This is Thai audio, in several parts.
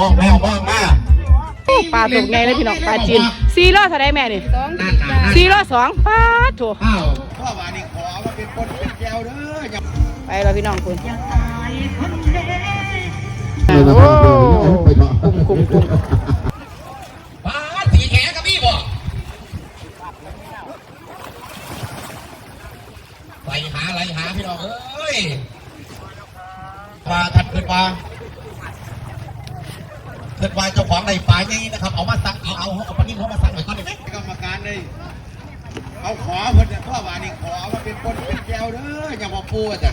มองแมวมองมาปลาตัวใหญ่เลยพี่น้องปลาจีนสี่โลเท่าไรแม่นี่นั่นน่ะสี่โลสองปลาถูกอ้าวพ่อว่านี่ขอมาเป็นคนเป็นแก้วเด้ออย่าไปแล้วพี่น้องคุณโอ้คุ้มคุ้มคุ้มปลาสีแขกับพี่บ่ไหลหาไหลหาพี่น้องเอ้ยปลาทัดขึ้นปลาขึ้ นปลาเจ้าของนปลาไงนะครับ เอามาสั่งเอาเอาเอาปลานิ่มเขามาสั่งหน่อยก่อนได้ไหมกรรมการเลยเอาขอเพิ่นเนี่พ่อว่านี่ขอมาเป็นคนเป็นแก้วเด้ออย่ามาพูดจ้ะ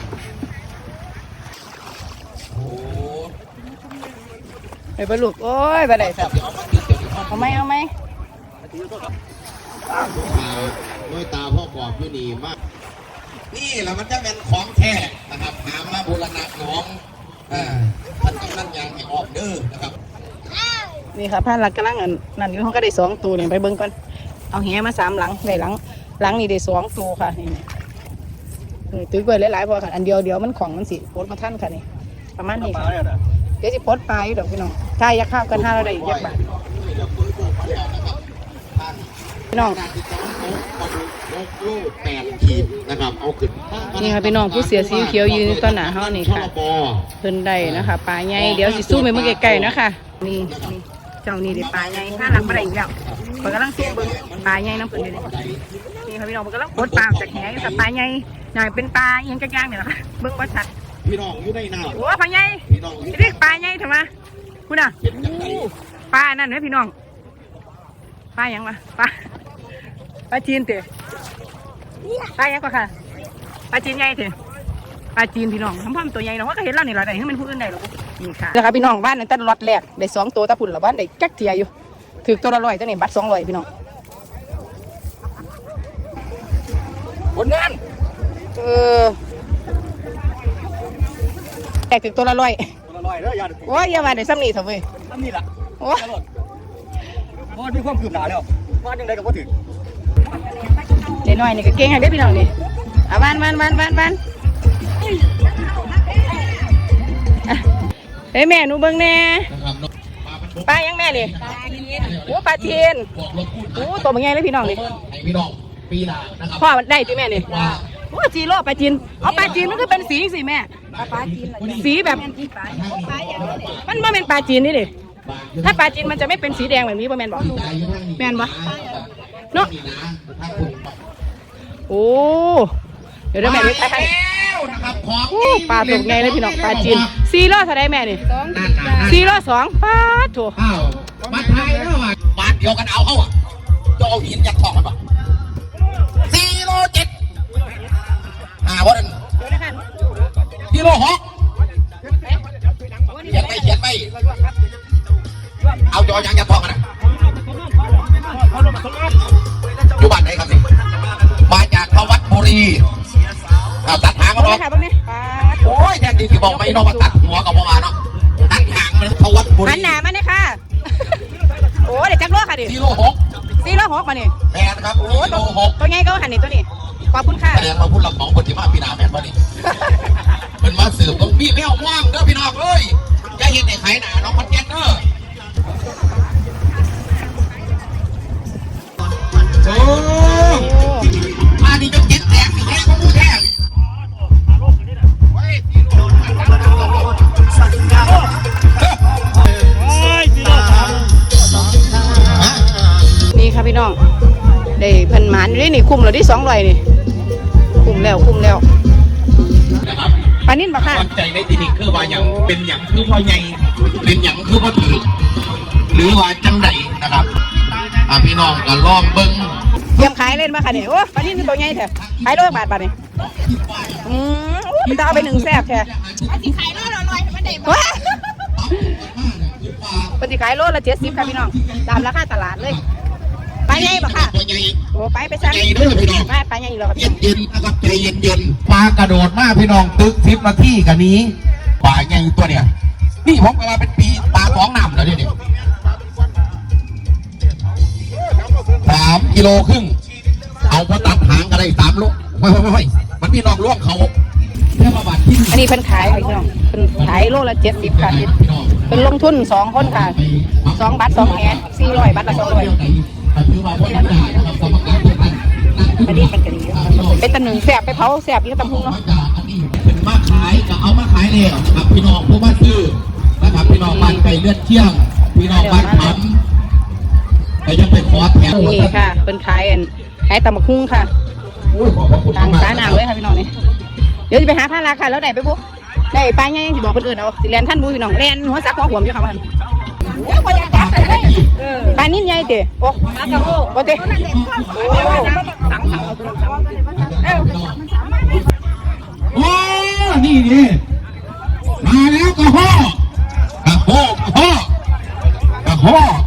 โอ้ไปบรรลุโอ้ยไปไหนสัตว์เอาไหมเอาไหมด้วยตาพ่อกอบอยู่นี่มาก นี่แหละมันจะเป็นของแท้นะครับหามาบูรณะหน้องอ่าท่านกำนันยางให้ออกเด้อนะครับ นี่ค่ะพานหลักกำลังอันนั่นอยู่ห้องก็ได้สองตัวนี่ไปเบิ้งก่อนเอาแหมาสามหลังได้หลัง หลังนี่ได้สองตัวค่ะนี่นี่ตื้อไว้หลายๆพอค่ะอันเดียวเดียวมันของมันสิโพดมาท่านค่ะนี่ประมาณนี้ค่ะเดี๋ยวสิโพดปลาอยู่ดอกพี่น้องถ้าอยากข้าวกันห้าเราได้อีกเยอะบาทพี่น้องการที่จะเอาปลาดุกโลกลูกแปดขีดนะครับเอาขึ้นนี่ค่ะพี่น้องผู้เสียสีเขียวยืนอยู่ต้นหนาเฮานี่ค่ะบอเพิ่นได้นะคะปลาใหญ่เดี๋ยวสิสู้ไปเมื่อไกลๆนะคะนี่นี่ เจ้านี่ได้ปลาใหญ่ห้าหลังมาได้อีกแล้วเพิ่นกำลังสู้เบิ่งปลาใหญ่น้ำเพิ่นนี่นี่นี่ค่ะพี่น้องเพิ่นกำลังปลดปลาออกจากแหอยู่ค่ะปลาใหญ่น่าเป็นปลาอิหยังจักอย่างนี่แหละค่ะเบิ่งว่าชัดพี่น้องอยู่ในน้โอ้ปลาใหญ่ำพี่น้องอยู่เรียกปลาใหญ่ทำไมคุณอะเห็นจังไงปลานั่นไหมพี่น้องปลาหยังวะปลาปลาจีนเตะปลาหยังก็ค่ะปลาจีนใหญ่เตะปลาจีนพี่น้องทำพ่อมตัวใหญ่เนาะว่าก็เห็นแล้วนี่แหละได้ให้มันผู้อื่นได้หรอก นี่ค่ะแล้วครับพี่น้องบ้านนั้นตั้งรถแรกได้สองตัวตะพุ่นละบ้านได้จักเทียอยู่ถือตัวละร้อยตัวนี้บัตรสองร้อยพี่น้องผลงานเออแตกถึงตัวละร้อยคนละร้อยเด้ออย่าโอ้ยอย่ามาได้ซ้ำนี่เถอะเว้ยทำนี่ล่ะโอ้ยตลอดเพราะมีความคืบหน้าแล้วว่าจังไดก็บ่ถึงเดี๋ยวหน่อยนี่ก็เก่งให้ได้อพี่น้องนี่อะบ้านบ้านบ้านบ้านบ้านอะเฮ้ยแม่หนูเบิ่งแน่นะครับน้องปลาเป็นบกปลายังแม่นี่โอ้ปลาเทียนบวกลบคูณโอ้ตัวมันใหญ่เลยพี่น้องนี่ให้พี่น้องปีหน้านะครับพ่อมันได้ติแม่นี่ว่าโอ้จีโร่ปลาจีนเอาปลาจีนมันก็เป็นสีสิแม่สีแบบมันไม่เป็นปลาจีนนี่ดิถ้าปลาจีนมันจะไม่เป็นสีแดงแบบนี้ป่ะแม่นบอกแม่นปะเนาะโอ้เดี๋ยวเดี๋ยวแม่ไปถ่ายให้แล้ว นะครับของโอ้ปลาตัวใหญ่เลยพี่น้องปลาจีนสี่โลเท่าไรแม่นี่นั่นน่ะนั่นสี่โลสองปลาถูกอ้าวมาไทยแล้วอะบาทเดียวกันเอาเข้าอะจะเอาหินยัดทองกันปะสี่โลเจ็ดอ่าวันนั้นเดี๋ยวนะคะกิโลหกเขียนไปเขียนไปเอาจอยังยัดทองกันนะอยู่บ้านไหนครับนี่มาจากพวัดบุรี เอาตัดหางเบิ่มางเนาะเลยค่ะเบิ่งนี่ปลาโอ้ยแทนที่ที่บอกไม่นอกมาตัดหัวกับประมาณเนาะตัดหางมันพวัดบุรีหันหน้ามาเนี่ยค่ะ โอ้เดี๋ยวจักโลค่ะดิกิโลหกสี่โลหกมานี่แมนครับกิโลหกตัวใหญ่ก็หันนี่ตัวนี้ขอบคุณค่ะ แสดงมาพูดลำของคนที่มาพี่นาแมนวะนี่เป็นมาสืบต้องมีแมวว่างเด้อพี่น้องเอ้ยอย่าเห็นไอ้ไข่หนาน้องพันแก่นเด้อ นี่ค่ะพี่น้องได้เพิ่นหมานอยู่นี่นี่คุ้มแล้วที่สองร้อยนี่คุ้มแล้วคุ้มแล้วนะครับปลานิ่นปะค่ะความใจในที่นี่คือว่าอย่างเป็นอย่างคือพ่อใหญ่เป็นอย่างคือพ่อถือหรือว่าจังใดนะครับอ่าพี่น้องก็ลองเบิ้งเตรียมขายเล่นมาค่ะนี่โอ้ปลานิ่นตัวใหญ่แท้ขายโลละบาทบาทนี่อืมโอ้มันจะเอาไปหนึ่งแซ่บแท้ขายโลละร้อยมันได้บ่ปฏิขายโลละเจ็ดสิบค่ะพี่น้องตามราคาตลาดเลยปลา ใหญ่ปะค่ะตัวใหญ่โอ้ไปไปสั่งใหญ่เด้อพี่น้อง ไปปลาใหญ่อีกแล้วครับเย็นเย็นๆนะครับใจเย็นเย็นๆปลากระโดดมากพี่น้องตึกสิบนาทีกันนี้ปลาใหญ่ตัวเนี่ย นี่ผมก็มาเป็นปีปลาสองน้ำแล้วเนี่ยเนี่ยสามกิโลครึ่ง เอาพอตัดหางกันได้สามโลไม่ไม่ไม่ไม่มันพี่น้องล่วงเขาเพื่อประวัติที่อันนี้เพิ่นขายค่ะพี่น้องเพิ่นเป็นขายโลละเจ็ดสิบค่ะเป็นลงทุนสองคนค่ะสองบัตรสองแหนสี่ร้อยบัตรละสองร้อย ถือว่าคนนั้นนะครับกรรมการทุกท่านอันนี้เป็นกะหรี่เป็นตะหนึ่งแสบไปเผาแสบยี่ตำพุงเนาะเป็นมาขายก็เอามาขายแล้วนะครับพี่น้องผู้มาซื้อนะครับพี่น้องบ้านไก่เลือดเที่ยง พี่น้องบ้านขำแต่ยังไปขอแถมนี่ค่ะเป็นขายอันขายตำบักหุ่งค่ะอุ้ยขอบพระคุณทางมากสาหนาวเลยค่ะพี่น้องนี่เดี๋ยวจะไปหาผ้าราค่ะแล้วไหนไปปุ๊ได้ปลาไงที่บอกคนอื่นเอาสิแลนท่านบูพี่น้องแลนหัวซักหัวหวมอยู่ค่ะมัน ปลานิ่นใหญ่เต๋โอ้โอ้เต๋โอ้นี่ดิมาแล้วกระโหกระหกะโหกระหเอ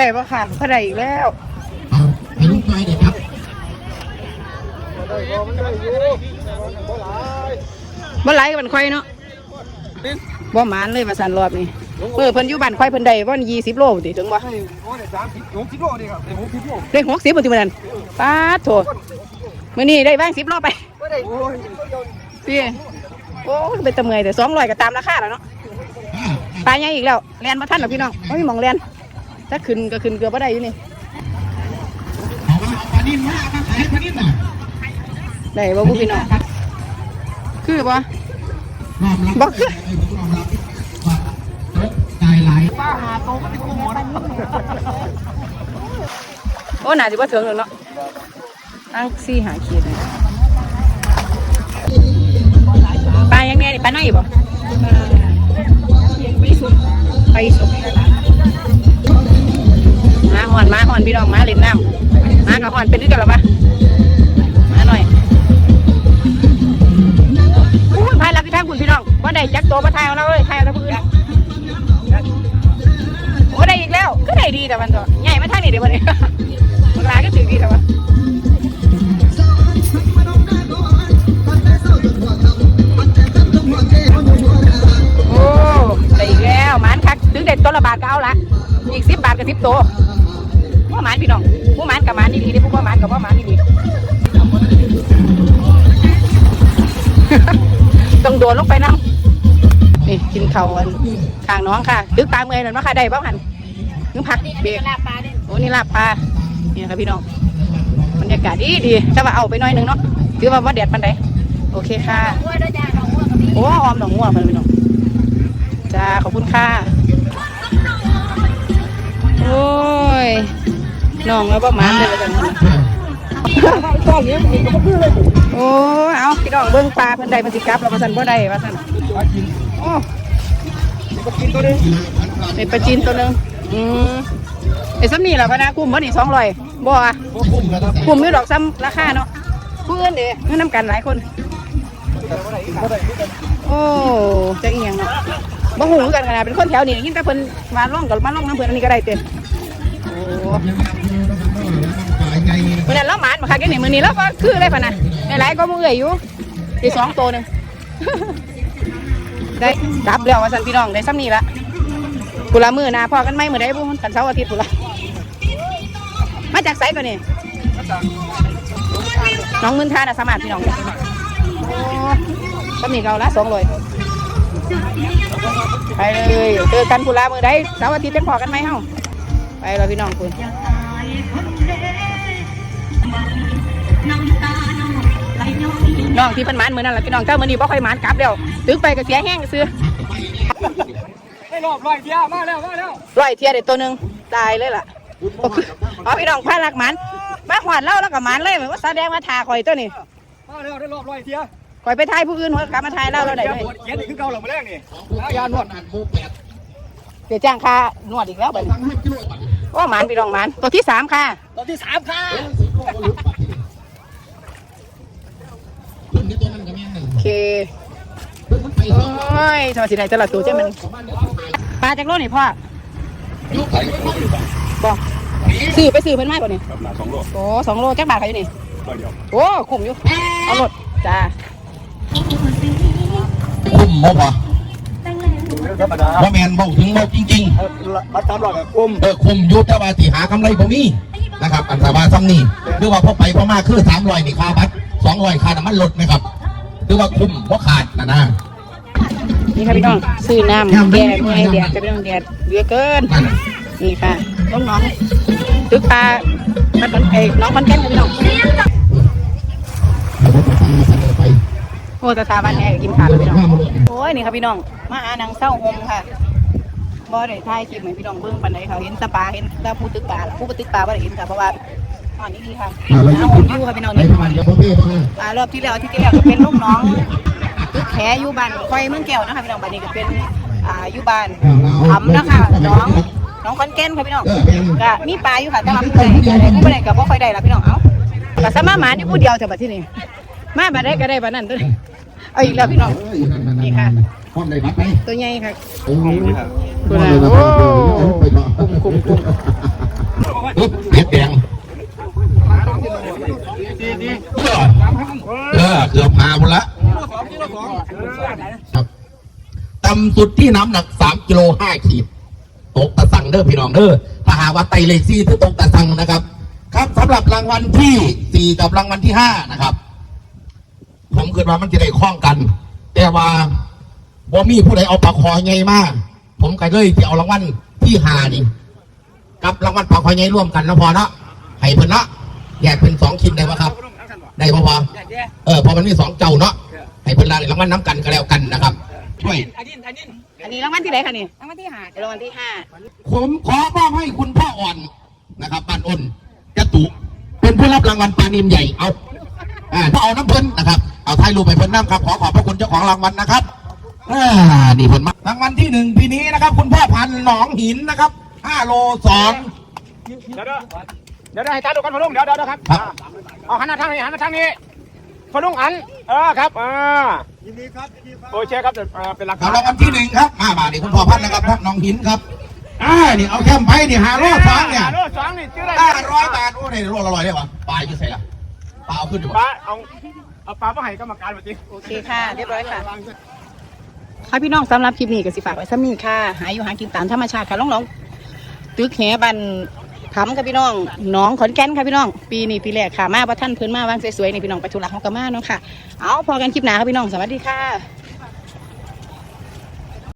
ได้ปะค่ะพระใดอีกแล้วเอาไปลูกไม้เด็ดครับบ่ไหลกันค่อยเนาะบ่หมานเลยมาสันรอบนี้เออเพิ่นอยู่บ้านค่อยเพิ่นได้บ่ยี่สิบโลติถึงบ่โอ้ยสามสิบหกสิบโลนี่ครับหกสิบโลได้หกสิบบ่ติมื้อนั้นป้าดโถมื้อนี้ได้บ้างสิบโลไปโอ้ยพี่โอ้ยเป็นตะเมอยแต่สองร้อยก็ตามราคาแล้วเนาะปลาใหญ่อีกแล้วแลนมาท่านเหรอพี่น้องไม่มีหมองแลน ถ้าขึ้นก็ขึ้นเกือบบ่ได้อยู่นี่เอามาเอาปลานิ่มมาเอามาขายปลานิ่มน่ะได้บ่บุพี่น้องคือบ่ยอมรับบ่คือไอ้ผมยอมรับว่าตกใจหลายโอ้หนาสิบ่ถึงหรอกเนาะตั้งสี่หาขีดเลยปลายังไงนี่ปลาไหนบ่ไปสุก มาหอนมาหอนพี่น้องมาเล่นน้ำมากับหอนเป็นด้วยกันหรอปะมาหน่อยอู้ยพายรับที่ทางคุณพี่น้องว่าได้จักตัวมาทายเอาเลยทายเอาแล้วพื้นโอ้ได้อีกแล้วก็ได้ดีแต่วันต่อใหญ่มาทางนี้เดี๋ยววันนี้มันลาก็ถือดีแต่ว่าโอ้ได้อีกแล้วมานคักถึงเด็ดตัวละบาทก็เอาละอีกสิบบาทกับสิบตัว กับว่าหมานดีต้องโดนลงไปน้ำนี่กินเข่าวอันข้างน้องค่ะดึกตามเมยหนั่นว่าค่ะได้บ้างหันนึกพักเบรกโอ้นี่ลาบปลานี่ค่ะพี่น้องบรรยากาศดีดีถ้าว่าเอาไปน้อยนึงเนาะถือว่าว่าแดดปันใดโอเคค่ะโอ้ออมหนองงัวมันพี่น้องจ้าขอบคุณค่ะโอ้ยน้องแล้วบ่หมาเลยกัน ตอนนี้มันก็คือเลยโอ้เอาพี่น้องเบิ้งปลาเพิ่นใดมันสิกลับแล้วมาสั่นบ่ได้ว่าสั่นมากินโอ้ก็กินตัวนี้เป็นปลาจีนตัวหนึงอืมไอ้ซ้ำนี่เหรอพะนะกุ้มบ่นี่สองร้อยบ่อะพวกผมก็ต้องกุ้มอยู่ดอกซ้ำราคาเนาะผู้อื่อนเด้เงินนำกันหลายคนโอ้จะเอียงเนาะบ่ฮู้คือกันขนาดเป็นคนแถวนี้ยินแต่เพิ่นมาล่องกับมาล่องน้ำเพิ่นอันนี้ก็ได้เต็มโอ้ มื่อนั้นเราหมานมาคักอย่นี้มื้อนี้เราก็คือเลยพะนะหลายก็มือเอ้ยอยู่ได้สองตัวหนึ่งได้กลับแล้วว่าซั่นพี่น้องได้ซ้ำนี่ละกุละมื้อนาพอกันไหมมื้อใดบ่กันเสาร์อาทิตย์พุ่นละมาจากไสก่อนนี่น้องมืนทานะสามารถพี่น้องโอ้ซ้ำนี่เราละ200ไปเลยเจอกันพุ่นละมื้อใดเสาร์อาทิตย์เป็นพอกันไหมเฮ้าไปแล้วพี่น้องคุณ น้องที่เพิ่นหมานมื้อนั้นล่ะพี่น้องเจ้ามื้อนี้บ่ค่อยหมานกลับแล้วตึกไปก็เสียแห้งซื้อได้รอบร้อยเทียมาแล้วมาแล้วร้อยเทียเด็ดตัวหนึ่งตายเลยล่ะเอาพี่น้องพาลักหมันมาหวานเล่าแล้วกับหมันเลยเหมือนว่าแสดงมาทาข่อยตัวนี้มาแล้วได้รอบร้อยเทียข่อยไปทายผู้อื่นหัวกลับมาทายเล่าแล้วได้เลยเขียนนี่คือเก่าหลังมาแรกนี่ยานวดหมูแปดเดี๋ยวจ้างค่านวดอีกแล้วบัดนี้ตั้งให้กิโลบัตรว่าหมันพี่น้องหมันตัวที่สามค่ะตัวที่สามค่ะ รุ่นนี้ ตัวนั้นก็แม่นโอเคเพิ่นมันไปโอสองร้อย้ยทำไมสิไหนจะละตัวเจ้ามันประมาณเดือนที่ผ่านปลาจากโลนี่พ่อยุคไหนก็ต้องอยู่แบบบอกซื้อไปซื้อเพิ่นไม้ป่ะนี่หนาสองโลโอ้สองโลจักบาทเขาอยู่นี่ร้อยเดียวโอ้คุ้มอยู่เอาหมดจ้าคุ้มบ่พอธรรมดาบ่แม่นบ่ถึงบ่จริงมาตามหลอกกุ้มๆเออคุ้มอยู่แต่ว่าที่หากำไรบ่มีนะครับอันสบาซ้ำนี่หรือว่าพอไปพอมาคือ300นี่ค่าบัตร 200ค่าน้ำมันลดไหมครับหรือว่าคุ้มบ่ขาดนะนะนี่ค่ะพี่น้องซื้อน้ำแดดไงแดดจะพี่น้องแดดเยอะเกินนั่นน่ะนี่ค่ะน้องน้องตึกปลามันเป็นไอ้น้องคอนแก่นค่ะพี่น้องแล้วก็ตามมาเสนอไปโอ้ตาตาบ้านแห่กินขาดเลยพี่น้องโอ้ยนี่ค่ะพี่น้องมาหานางเศร้าหมค่ะบ่ได้ถ่ายคลิปให้พี่น้องเบิ่งปานใดค่ะเห็นแตาปลาเห็นแตาผู้ตึกปลาผู้บ่ตึกปลาบ่ได้เห็นค่ะเพราะว่า อันนี้ดีค่ะน้าหมอยู่ค่ะพี่น้องในนี่ประมาณเดียวพ่อเพ่พ่ออ่ารอบที่แล้วที่ที่แล้วก็เป็นลูกน้องตึกแขอยู่บ้านคอยเมืองแก้วนะคะพี่น้องบ้านนี้ก็เป็นอ่าอยู่บ้านทำนะคะน้องน้องคอนแก่นค่ะพี่น้องเออแม่นก็มีปลาอยู่ค่ะแต่ว่าผู้ใดก็ได้ผู้ใดก็บ่ค่อยได้ละพี่น้องเอ้าก็สมาหมานี่ผู้เดียวเท่าบัดที่นี่มาบัดได้ก็ได้บัดนั้นตัวนี้เอาอีกแล้วพี่น้องนี่ค่ะพร้อมได้บัตรไหมตัวใหญ่ค่ะโอ้โหตัวนั้นโอ้คุ้มคุ้มคุ้ม ปึ๊บ เห็ดแดงเออเกือบหาหมดละครับต่ำสุดที่น้ำหนักสามกิโลห้าขีด ตกตะสังเด้อพี่น้องเด้อถ้าหาว่าไตเลซี่ที่ตกตะสังนะครับ ครับสำหรับรางวัลที่สี่กับรางวัลที่ห้านะครับ ผมคิดว่ามันจะได้คล้องกัน แต่ว่าบ่มีผู้ใดเอาปลาคอไงมากผมก็เลยจะเอารางวัลที่ห้านี่กับรางวัลปลาคอไงร่วมกันนะพอเนาะให้เพิ่นเนาะแยกเป็นสองชิ้นได้ปะครับ ได้ปะพอเออเพอมันมีสองเจ้าเนาะให้เพิ่นลารางวัลน้ำกันก็แล้วกันนะครับ ช่วย อันนี้อันนี้อันนี้รางวัลที่ไหนคะนี่รางวัลที่ห้ารางวัลที่ห้าผมขอมอบให้คุณพ่ออ่อนนะครับปานอ้นจตุเป็นผู้รับรางวัลปลานิมใหญ่เอาอ่าเอาน้ำเพิ่นนะครับเอาถ่ายรูปไปเพิ่นน้ำครับขอขอบพระคุณเจ้าของรางวัลนะครับอ่านี่เพิ่นมารางวัลที่หนึ่งปีนี้นะครับ คุณพ่อพันธุ์หนองหินนะครับห้าโลสอง เดี๋ยวเดี๋ยวเดี๋ยวให้ตาดูกันพลุงเดี๋ยวเดี๋ยวครับครับเอาหันหน้าทางนี้หันหน้าทางนี้พลุงอันเออครับอ่ายินดีครับยินดีครับโอเคครับเป็นหลักเอารางวัลที่หนึ่งครับมาบาทนี่คุณพ่อพันธุ์นะครับครับหนองหินครับอ่านี่เอาแคมไปนี่หาโลสองเนี่ยโลสองนี่ชื่ออะไรห้าร้อยบาทโอ้ยโลละร้อยได้ปะปลาอยู่ใส่ละปลาเอาขึ้นดีกปว่าลาเอาเอาปลามาให้กรรมการมาจริงโอเคค่ะเรียบร้อยค่ะค่ะพี่น้องสำหรับคลิปนี้ก็สิฝากไว้ซ้ำนี้ค่ะ หาอยู่หากินตามธรรมชาติค่ะน้องๆตึกแหบัน ขำค่ะพี่น้องน้องขอนแก่นค่ะพี่น้อง ปีนี้ปีแรกค่ะมาว่าท่านเพิ่นมาวางสวยๆในพี่น้องไปทุระเขากามาเนาะค่ะ เอาพอกันคลิปหน้าค่ะพี่น้องสวัสดีค่ะ